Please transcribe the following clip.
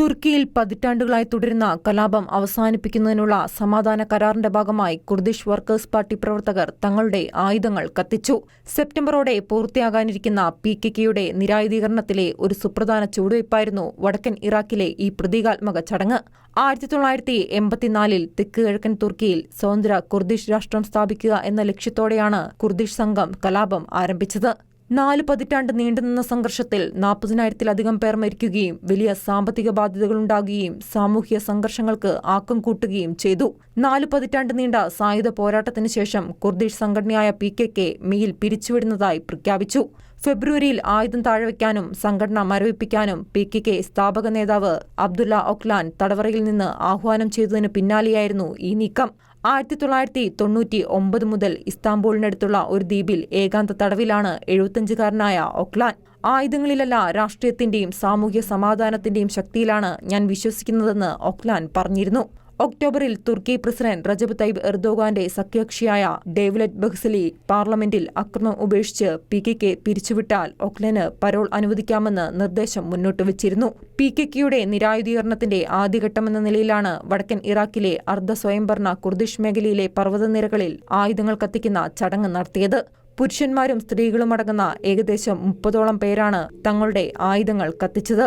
തുർക്കിയിൽ പതിറ്റാണ്ടുകളായി തുടരുന്ന കലാപം അവസാനിപ്പിക്കുന്നതിനുള്ള സമാധാന കരാറിന്റെ ഭാഗമായി കുർദിഷ് വർക്കേഴ്സ് പാർട്ടി പ്രവർത്തകർ തങ്ങളുടെ ആയുധങ്ങൾ കത്തിച്ചു. സെപ്റ്റംബറോടെ പൂർത്തിയാകാനിരിക്കുന്ന പി കെ കെയുടെ നിരായുധീകരണത്തിലെ ഒരു സുപ്രധാന ചുവടുവയ്പായിരുന്നു വടക്കൻ ഇറാഖിലെ ഈ പ്രതീകാത്മക ചടങ്ങ്. ആയിരത്തി തൊള്ളായിരത്തി എൺപത്തിനാലിൽ തെക്ക് കിഴക്കൻ തുർക്കിയിൽ സ്വതന്ത്ര കുർദിഷ് രാഷ്ട്രം സ്ഥാപിക്കുക എന്ന ലക്ഷ്യത്തോടെയാണ് കുർദിഷ് സംഘം കലാപം ആരംഭിച്ചത്. നാല് പതിറ്റാണ്ട് നീണ്ടുനിന്ന സംഘർഷത്തിൽ നാൽപ്പതിനായിരത്തിലധികം പേർ മരിക്കുകയും വലിയ സാമ്പത്തിക ബാധ്യതകളുണ്ടാകുകയും സാമൂഹ്യ സംഘർഷങ്ങൾക്ക് ആക്കം കൂട്ടുകയും ചെയ്തു. നാല് പതിറ്റാണ്ട് നീണ്ട സായുധ പോരാട്ടത്തിന് ശേഷം കുർദിഷ് സംഘടനയായ പി കെ കെ മെയിൽ പിരിച്ചുവിടുന്നതായി പ്രഖ്യാപിച്ചു. ഫെബ്രുവരിയിൽ ആയുധം താഴ്വയ്ക്കാനും സംഘടന മരവിപ്പിക്കാനും പി കെ കെ സ്ഥാപക നേതാവ് അബ്ദുള്ള ഒക്ലാൻ തടവറയിൽ നിന്ന് ആഹ്വാനം ചെയ്തതിന് പിന്നാലെയായിരുന്നു ഈ നീക്കം. ആയിരത്തി തൊള്ളായിരത്തി തൊണ്ണൂറ്റി ഒമ്പത് മുതൽ ഇസ്താംബൂളിനടുത്തുള്ള ഒരു ദ്വീപിൽ ഏകാന്ത തടവിലാണ് എഴുപത്തഞ്ചുകാരനായ ഒക്ലാൻ ആയുധങ്ങളിലല്ല രാഷ്ട്രീയത്തിന്റെയും സാമൂഹ്യ സമാധാനത്തിന്റെയും ശക്തിയിലാണ് ഞാൻ വിശ്വസിക്കുന്നതെന്ന് ഒക്ലാൻ പറഞ്ഞിരുന്നു. ഒക്ടോബറിൽ തുർക്കി പ്രസിഡന്റ് റജബ് തയ്ബ് എർദോഗാന്റെ സഖ്യകക്ഷിയായ ഡേവ്ലറ്റ് ബഹ്സലി പാർലമെന്റിൽ അക്രമം ഉപേക്ഷിച്ച് പി കെ കെ പിരിച്ചുവിട്ടാൽ ഒക്ലന് പരോൾ അനുവദിക്കാമെന്ന് നിർദ്ദേശം മുന്നോട്ട് വച്ചിരുന്നു. പി കെ കെയുടെ നിരായുധീകരണത്തിന്റെ ആദ്യഘട്ടമെന്ന നിലയിലാണ് വടക്കൻ ഇറാഖിലെ അർദ്ധ സ്വയംഭരണ കുർദിഷ് മേഖലയിലെ പർവതനിരകളിൽ ആയുധങ്ങൾ കത്തിക്കുന്ന ചടങ്ങ് നടത്തിയത്. പുരുഷന്മാരും സ്ത്രീകളും അടങ്ങുന്ന ഏകദേശം മുപ്പതോളം പേരാണ് തങ്ങളുടെ ആയുധങ്ങൾ കത്തിച്ചത്.